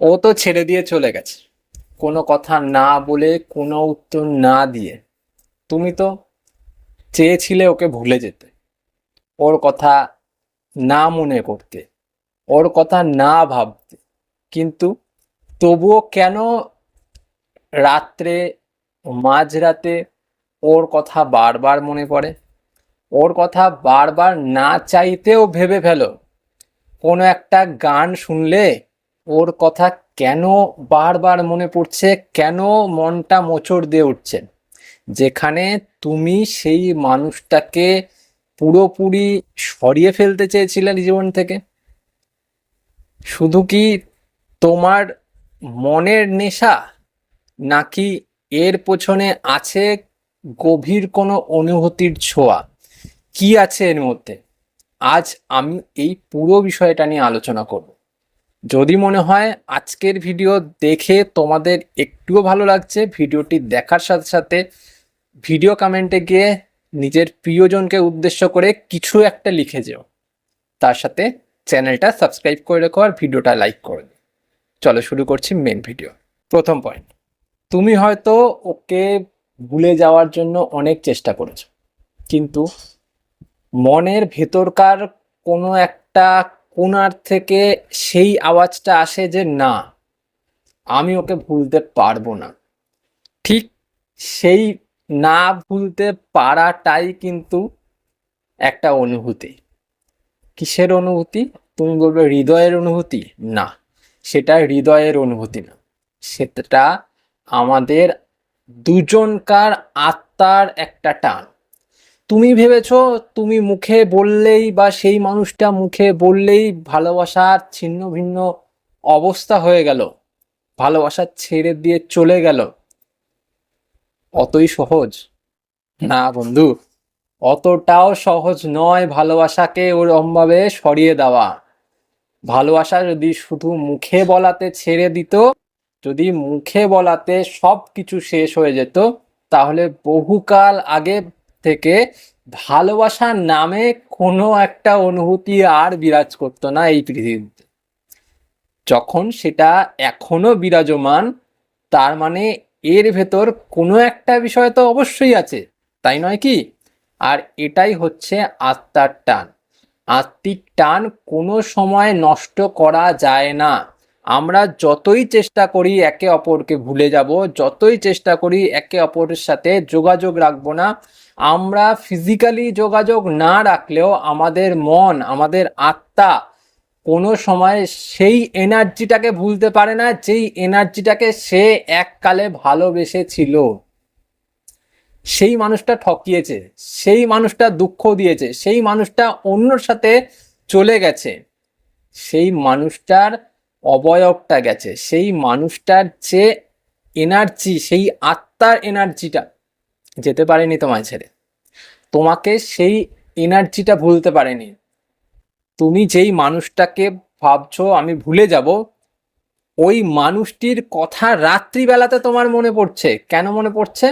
ও তো ছেড়ে দিয়ে চলে গেছে। কোনো কথা না বলে, কোনো উত্তর না দিয়ে। তুমি তো চেয়েছিলে ওকে ভুলে যেতে। ওর কথা না মনে করতে, ওর কথা না ভাবতে। কিন্তু তবুও কেন রাত্রে, মাঝরাতে ওর কথা বারবার মনে পড়ে? ওর কথা বারবার না চাইতেও ভেবে ফেলো? কোনো একটা গান শুনলে ওর কথা কেন বারবার মনে পড়ছে? কেন মনটা মোচড় দিয়ে উঠছে? যেখানে তুমি সেই মানুষটাকে পুরোপুরি সরিয়ে ফেলতে চেয়েছিলে জীবন থেকে। শুধু কি তোমার মনের নেশা নাকি এর পেছনে আছে গভীর কোনো অনুভূতির ছোঁয়া? কি আছে এর মধ্যে? আজ আমি এই পুরো বিষয়টা নিয়ে আলোচনা করব। যদি মনে হয় আজকের ভিডিও দেখে তোমাদের একটুও ভালো লাগছে, ভিডিওটি দেখার সাথে সাথে ভিডিও কমেন্টে গিয়ে নিজের প্রিয়জনকে উদ্দেশ্য করে কিছু একটা লিখে যেও। তার সাথে চ্যানেলটা সাবস্ক্রাইব করে রেখো আর ভিডিওটা লাইক করে দিও। চলো শুরু করছি মেন ভিডিও প্রথম পয়েন্ট তুমি হয়তো ওকে ভুলে যাওয়ার জন্য অনেক চেষ্টা করেছ, কিন্তু মনের ভেতরকার কোনো একটা কোণার থেকে সেই আওয়াজটা আসে যে, না, আমি ওকে ভুলতে পারব না। ঠিক সেই না ভুলতে পারাটাই কিন্তু একটা অনুভূতি। কিসের অনুভূতি? তুমি বলবে, হৃদয়ের অনুভূতি? না, সেটা হৃদয়ের অনুভূতি না। সেটা আমাদের দুজনকার আত্মার একটা টান। তুমি ভেবেছো তুমি মুখে বললেই বা সেই মানুষটা মুখে বললেই ভালোবাসার ছিন্ন ভিন্ন অবস্থা হয়ে গেল, ভালোবাসা ছেড়ে দিয়ে চলে গেল? অতই সহজ। না বন্ধু, অতটাও সহজ নয় ভালোবাসাকে ওরমভাবে সরিয়ে দেওয়া। ভালোবাসা যদি শুধু মুখে বলাতে ছেড়ে দিত, যদি মুখে বলাতে সব কিছু শেষ হয়ে যেত, তাহলে বহুকাল আগে থেকে ভালোবাসার নামে কোনো একটা অনুভূতি আর বিরাজ করতো না এই পৃথিবীতে। যখন সেটা এখনও বিরাজমান, তার মানে এর ভেতর কোনো একটা বিষয় তো অবশ্যই আছে, তাই নয় কি? আর এটাই হচ্ছে আত্মার টান। আত্মিক টান কোনো সময় নষ্ট করা যায় না। আমরা যতই চেষ্টা করি একে অপরকে ভুলে যাব, যতই চেষ্টা করি একে অপরের সাথে যোগাযোগ রাখব না, আমরা ফিজিক্যালি যোগাযোগ না রাখলেও আমাদের মন, আমাদের আত্মা কোনো সময় সেই এনার্জিটাকে ভুলতে পারে না, যেই এনার্জিটাকে সে এককালে ভালোবেসেছিল। সেই মানুষটা ঠকিয়েছে, সেই মানুষটা দুঃখ দিয়েছে, সেই মানুষটা অন্যর সাথে চলে গেছে। সেই মানুষটার অবয়বটা গেছে। সেই মানুষটার যে এনার্জি সেই আত্মার এনার্জিটা যেতে পারেনি তোমায় ছেড়ে। তোমাকে সেই এনার্জিটা ভুলতে পারেনি। তুমি যেই মানুষটাকে ভাবছ, আমি ভুলে যাব, ওই মানুষটির কথা রাত্রিবেলাতে তোমার মনে পড়ছে। কেন মনে পড়ছে?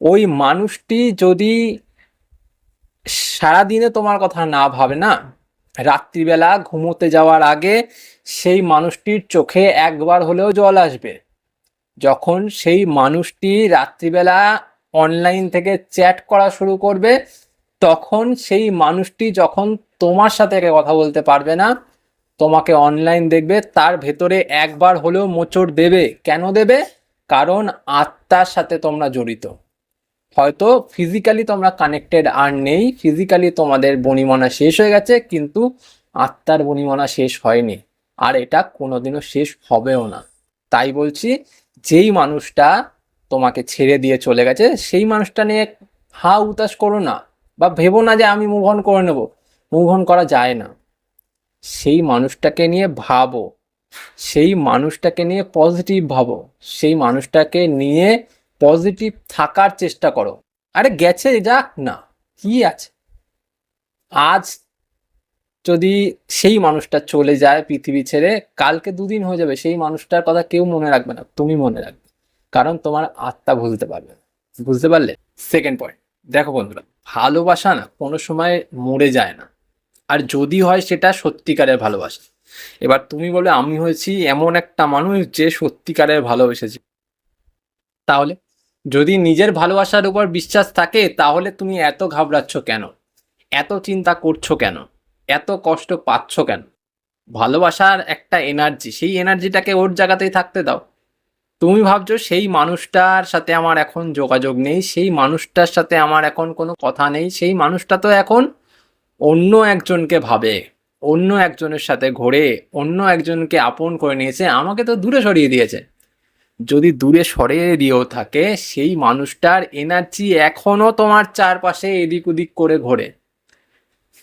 ওই মানুষটি যদি সারাদিনে তোমার কথা না ভাবে না রাত্রিবেলা ঘুমোতে যাওয়ার আগে সেই মানুষটির চোখে একবার হলেও জল আসবে। যখন সেই মানুষটি রাত্রিবেলা অনলাইন থেকে চ্যাট করা শুরু করবে, তখন সেই মানুষটি যখন তোমার সাথে কথা বলতে পারবে না, তোমাকে অনলাইন দেখবে, তার ভেতরে একবার হলেও মোচড় দেবে। কেন দেবে? কারণ আত্মার সাথে তোমরা জড়িত। হয়তো ফিজিক্যালি তোমরা কানেক্টেড আর নেই ফিজিক্যালি তোমাদের বনিমনা শেষ হয়ে গেছে, কিন্তু আত্মার বনিমনা শেষ হয়নি। আর এটা কোনোদিনও শেষ হবেও না। তাই বলছি, যেই মানুষটা তোমাকে ছেড়ে দিয়ে চলে গেছে, সেই মানুষটা নিয়ে হা উতাস করো না, বা ভেবো না যে আমি মুভ অন করে নেব। মুভ অন করা যায় না। সেই মানুষটাকে নিয়ে ভাবো। সেই মানুষটাকে নিয়ে পজিটিভ ভাবো। সেই মানুষটাকে নিয়ে পজিটিভ থাকার চেষ্টা করো। আরে গেছে, যাক না, কি আছে? আজ যদি সেই মানুষটা চলে যায় পৃথিবী ছেড়ে, কালকে দুদিন হয়ে যাবে, সেই মানুষটার কথা কেউ মনে রাখবে না, তুমি মনে রাখবে। কারণ তোমার আত্মা বুঝতে পারবে না। বুঝতে পারলে? সেকেন্ড পয়েন্ট দেখো বন্ধুরা, ভালোবাসা না কোনো সময় মরে যায় না। আর যদি হয় সেটা সত্যিকারের ভালোবাসা। এবার তুমি বলে, আমি হয়েছি এমন একটা মানুষ যে সত্যিকারের ভালোবেসেছি। তাহলে? যদি নিজের ভালোবাসার উপর বিশ্বাস থাকে, তাহলে তুমি এত ঘাবড়াচ্ছ কেন? এত চিন্তা করছ কেন? এত কষ্ট পাচ্ছ কেন? ভালোবাসার একটা এনার্জি সেই এনার্জিটাকে ওর জায়গাতেই থাকতে দাও। তুমি ভাবছ সেই মানুষটার সাথে আমার এখন যোগাযোগ নেই, সেই মানুষটার সাথে আমার এখন কোনো কথা নেই, সেই মানুষটা তো এখন অন্য একজনকে ভাবে, অন্য একজনের সাথে ঘোরে, অন্য একজনকে আপন করে নিয়েছে, আমাকে তো দূরে সরিয়ে দিয়েছে। যদি দূরে সরিয়ে দিয়েও থাকে, সেই মানুষটার এনার্জি এখনও তোমার চারপাশে এদিক ওদিক করে ঘোরে।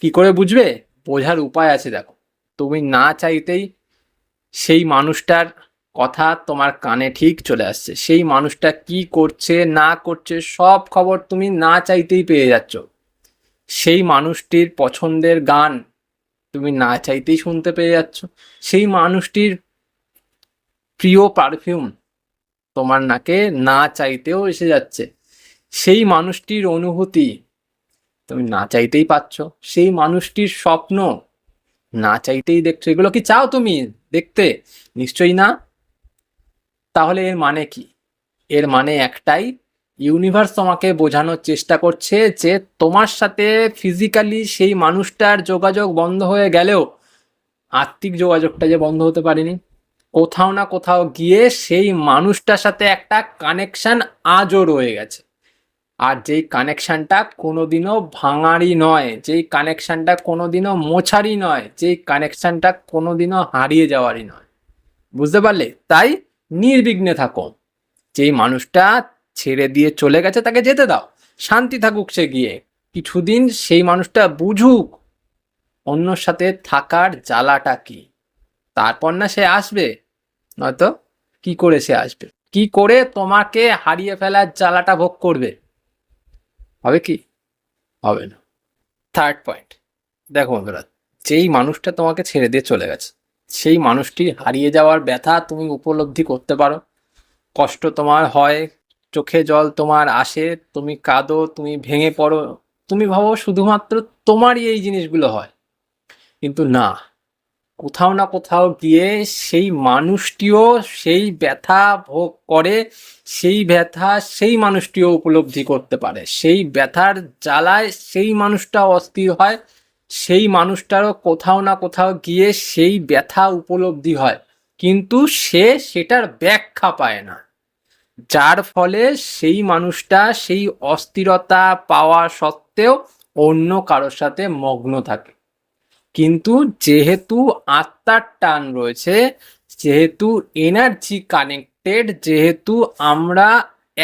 কি করে বুঝবে? বোঝার উপায় আছে দেখো। তুমি না চাইতেই সেই মানুষটার কথা তোমার কানে ঠিক চলে আসছে। সেই মানুষটা কি করছে, না করছে, সব খবর তুমি না চাইতেই পেয়ে যাচ্ছ। সেই মানুষটির পছন্দের গান তুমি না চাইতেই শুনতে পেয়ে যাচ্ছ। সেই মানুষটির প্রিয় পারফিউম তোমার নাকে না চাইতেও এসে যাচ্ছে। সেই মানুষটির অনুভূতি তুমি না চাইতেই পাচ্ছ। সেই মানুষটির স্বপ্ন না চাইতেই দেখছ। এগুলো কি চাও তুমি দেখতে? নিশ্চয়ই না। তাহলে এর মানে কি? এর মানে একটাই ইউনিভার্স তোমাকে বোঝানোর চেষ্টা করছে যে তোমার সাথে ফিজিক্যালি সেই মানুষটার যোগাযোগ বন্ধ হয়ে গেলেও আত্মিক যোগাযোগটা যে বন্ধ হতে পারেনি। কোথাও না কোথাও গিয়ে সেই মানুষটার সাথে একটা কানেকশান আজও রয়ে গেছে। আর যেই কানেকশনটা কোনোদিনও ভাঙারই নয়, যেই কানেকশনটা কোনোদিনও মোছারই নয়, যেই কানেকশনটা কোনোদিনও হারিয়ে যাওয়ারই নয়। বুঝতে পারলে? তাই নির্বিঘ্নে থাকো। যেই মানুষটা ছেড়ে দিয়ে চলে গেছে, তাকে যেতে দাও। শান্তি থাকুক সে গিয়ে। কিছুদিন সেই মানুষটা বুঝুক, অন্যর সাথে থাকার জ্বালাটা কি। তারপর না সে আসবে নয়তো কি করে সে আসবে? কি করে তোমাকে হারিয়ে ফেলার জ্বালাটা ভোগ করবে? হবে কি? হবে না। থার্ড পয়েন্ট দেখো বন্ধুরা, যেই মানুষটা তোমাকে ছেড়ে দিয়ে চলে গেছে, সেই মানুষটি হারিয়ে যাওয়ার ব্যথা তুমি উপলব্ধি করতে পারো। কষ্ট তোমার হয়, চোখে জল তোমার আসে, তুমি কাঁদো, তুমি ভেঙে পড়ো। তুমি ভাবো শুধুমাত্র তোমারই এই জিনিসগুলো হয়। কিন্তু না কোথাও না কোথাও গিয়ে সেই মানুষটিও সেই ব্যথা ভোগ করে, সেই ব্যথা সেই মানুষটিও উপলব্ধি করতে পারে। সেই ব্যথার জ্বালায় সেই মানুষটা অস্থির হয়, সেই মানুষটারও কোথাও না কোথাও গিয়ে সেই ব্যথা উপলব্ধি হয়। কিন্তু সে সেটার ব্যাখ্যা পায় না। যার ফলে সেই মানুষটা সেই অস্থিরতা পাওয়া সত্ত্বেও অন্য কারোর সাথে মগ্ন থাকে। কিন্তু যেহেতু আত্মার টান রয়েছে, যেহেতু এনার্জি কানেক্টেড যেহেতু আমরা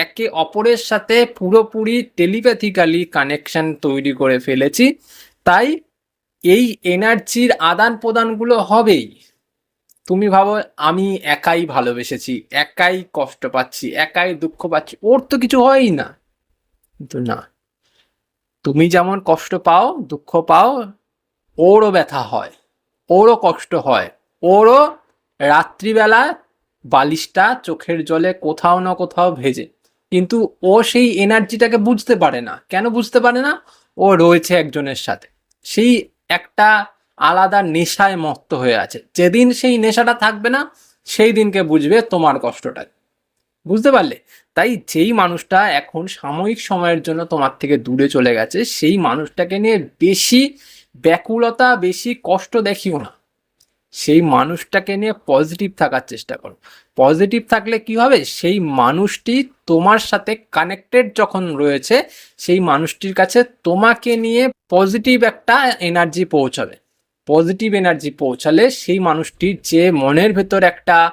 একে অপরের সাথে পুরোপুরি টেলিপ্যাথিক্যালি কানেকশন তৈরি করে ফেলেছি, তাই এই এনার্জির আদান প্রদানগুলো হবেই। তুমি ভাবো, আমি একাই ভালোবেসেছি, একাই কষ্ট পাচ্ছি, একাই দুঃখ পাচ্ছি, ওর তো কিছু হয়ই না। কিন্তু না, তুমি যেমন কষ্ট পাও, দুঃখ পাও ওরও ব্যথা হয়, ওরও কষ্ট হয়, ওরও রাত্রিবেলা বালিশটা চোখের জলে কোথাও না কোথাও ভেজে। কিন্তু ও সেই এনার্জিটাকে বুঝতে পারে না। কেন বুঝতে পারে না? ও রয়েছে একজনের সাথে। সেই একটা আলাদা নেশায় মত্ত হয়ে আছে। যেদিন সেই নেশাটা থাকবে না, সেই দিনকে বুঝবে তোমার কষ্টটা। বুঝতে পারলে? তাই যেই মানুষটা এখন সাময়িক সময়ের জন্য তোমার থেকে দূরে চলে গেছে, সেই মানুষটাকে নিয়ে বেশি ব্যাকুলতা বেশি কষ্ট দেখিও না। সেই মানুষটাকে নিয়ে পজিটিভ থাকার চেষ্টা করো। পজিটিভ থাকলে কি হবে? সেই মানুষটি তোমার সাথে কানেক্টেড যখন রয়েছে, সেই মানুষটির কাছে তোমাকে নিয়ে পজিটিভ একটা এনার্জি পৌঁছাবে। পজিটিভ এনার্জি পৌঁছালে সেই মানুষটির যে মনের ভেতর একটা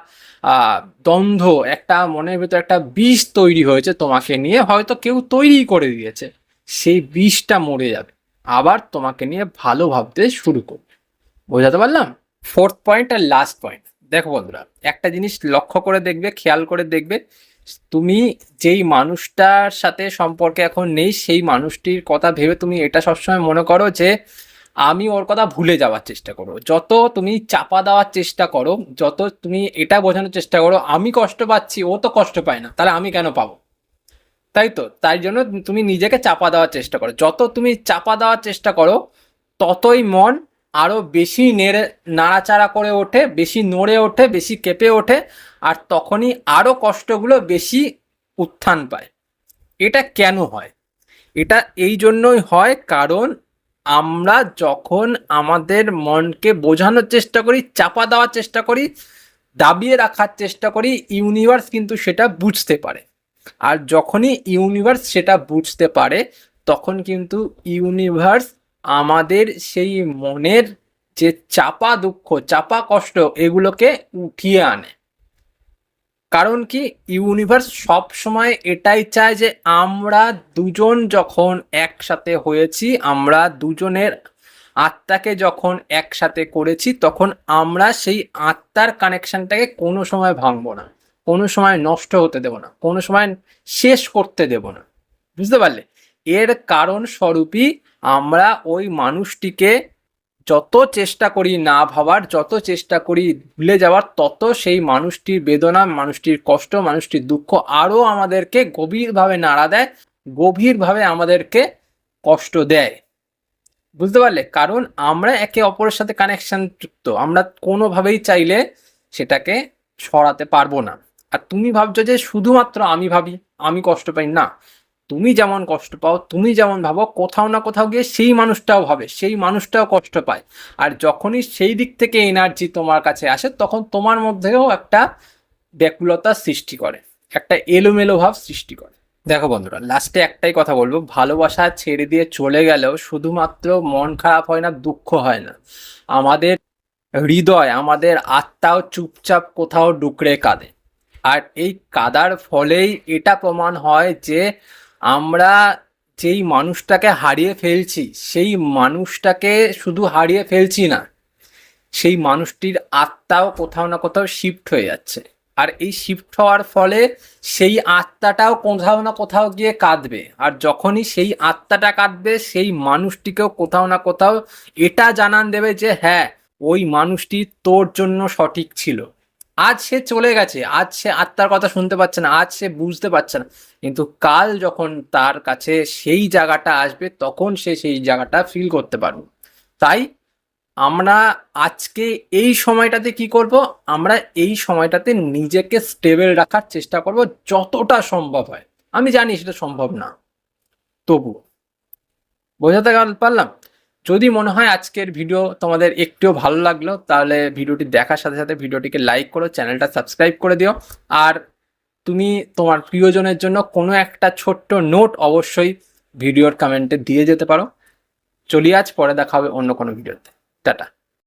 দ্বন্দ্ব, একটা মনের ভেতর একটা বিষ তৈরি হয়েছে তোমাকে নিয়ে, হয়তো কেউ তৈরি করে দিয়েছে। সেই বিষটা মরে যাবে। আবার তোমাকে নিয়ে ভালো ভাবতে শুরু করবে। বোঝাতে পারলাম? ফোর্থ পয়েন্ট আর লাস্ট পয়েন্ট দেখো বন্ধুরা, একটা জিনিস লক্ষ্য করে দেখবে, খেয়াল করে দেখবে, তুমি যেই মানুষটার সাথে সম্পর্কে এখন নেই, সেই মানুষটির কথা ভেবে তুমি এটা সবসময় মনে করো যে, আমি ওর কথা ভুলে যাওয়ার চেষ্টা করো যত তুমি চাপা দেওয়ার চেষ্টা করো, যত তুমি এটা বোঝানোর চেষ্টা করো, আমি কষ্ট পাচ্ছি, ও তো কষ্ট পায় না, তাহলে আমি কেন পাবো? তাই তো? তাই জন্য তুমি নিজেকে চাপা দেওয়ার চেষ্টা করো। যত তুমি চাপা দেওয়ার চেষ্টা করো, ততই মন আরও বেশি নেড়ে, নাড়াচাড়া করে ওঠে, বেশি নড়ে ওঠে, বেশি কেঁপে ওঠে, আর তখনই আরও কষ্টগুলো বেশি উত্থান পায়। এটা কেন হয়? এটা এই জন্যই হয় কারণ আমরা যখন আমাদের মনকে বোঝানোর চেষ্টা করি, চাপা দেওয়ার চেষ্টা করি, দাবিয়ে রাখার চেষ্টা করি ইউনিভার্স কিন্তু সেটা বুঝতে পারে। আর যখনই ইউনিভার্স সেটা বুঝতে পারে, তখন কিন্তু ইউনিভার্স আমাদের সেই মনের যে চাপা দুঃখ, চাপা কষ্ট, এগুলোকে উঠিয়ে আনে। কারণ কি ইউনিভার্স সব সময় এটাই চায় যে আমরা দুজন যখন একসাথে হয়েছি, আমরা দুজনের আত্মাকে যখন একসাথে করেছি, তখন আমরা সেই আত্মার কানেকশনটাকে কোনো সময় ভাঙবো না। কোনো সময় নষ্ট হতে দেব না, কোনো সময় শেষ করতে দেব না। বুঝতে পারলে? এর কারণ স্বরূপই আমরা ওই মানুষটিকে যত চেষ্টা করি না ভাবার, যত চেষ্টা করি ভুলে যাওয়ার, তত সেই মানুষটির বেদনা, মানুষটির কষ্ট, মানুষটির দুঃখ আরও আমাদেরকে গভীরভাবে নাড়া দেয়, গভীরভাবে আমাদেরকে কষ্ট দেয়। বুঝতে পারলে? কারণ আমরা একে অপরের সাথে কানেকশন যুক্ত, আমরা কোনোভাবেই চাইলে সেটাকে সরাতে পারব না। আর তুমি ভাবছ যে শুধুমাত্র আমি ভাবি, আমি কষ্ট পাই, না। তুমি যেমন কষ্ট পাও, তুমি যেমন ভাবো, কোথাও না কোথাও গিয়ে সেই মানুষটাও ভাবে, সেই মানুষটাও কষ্ট পায়। আর যখনই সেই দিক থেকে এনার্জি তোমার কাছে আসে, তখন তোমার মধ্যেও একটা ব্যাকুলতা সৃষ্টি করে, একটা এলোমেলো ভাব সৃষ্টি করে। দেখো বন্ধুরা লাস্টে একটাই কথা বলব, ভালোবাসা ছেড়ে দিয়ে চলে গেলেও শুধুমাত্র মন খারাপ হয় না, দুঃখ হয় না। আমাদের হৃদয়, আমাদের আত্মাও চুপচাপ কোথাও ডুকরে কাঁদে। আর এই কাদার ফলেই এটা প্রমাণ হয় যে আমরা যেই মানুষটাকে হারিয়ে ফেলছি, সেই মানুষটাকে শুধু হারিয়ে ফেলছি না, সেই মানুষটির আত্মাও কোথাও না কোথাও শিফট হয়ে যাচ্ছে। আর এই শিফট হওয়ার ফলে সেই আত্মাটাও কোথাও না কোথাও গিয়ে কাঁদবে। আর যখনই সেই আত্মাটা কাঁদবে, সেই মানুষটিকেও কোথাও না কোথাও এটা জানান দেবে যে হ্যাঁ ওই মানুষটি তোর জন্য সঠিক ছিল। আজ সে চলে গেছে, আজ সে আত্মার কথা শুনতে পাচ্ছে না, আজ সে বুঝতে পারছে না। কিন্তু কাল যখন তার কাছে সেই জায়গাটা আসবে, তখন সে সেই জায়গাটা ফিল করতে পারবে। তাই আমরা আজকে এই সময়টাতে কি করব? আমরা এই সময়টাতে নিজেকে স্টেবল রাখার চেষ্টা করব যতটা সম্ভব হয়। আমি জানি সেটা সম্ভব না তবু বোঝাতে পারলাম? যদি মনে হয় আজকের ভিডিও তোমাদের একটুও ভালো লাগল, তাহলে ভিডিওটি দেখার সাথে সাথে ভিডিওটিকে লাইক করো চ্যানেলটা সাবস্ক্রাইব করে দিও। আর তুমি তোমার প্রিয়জনের জন্য কোনো একটা ছোট্ট নোট অবশ্যই ভিডিওর কমেন্টে দিয়ে যেতে পারো। চলি আজ, পরে দেখা হবে অন্য কোনো ভিডিওতে টাটা।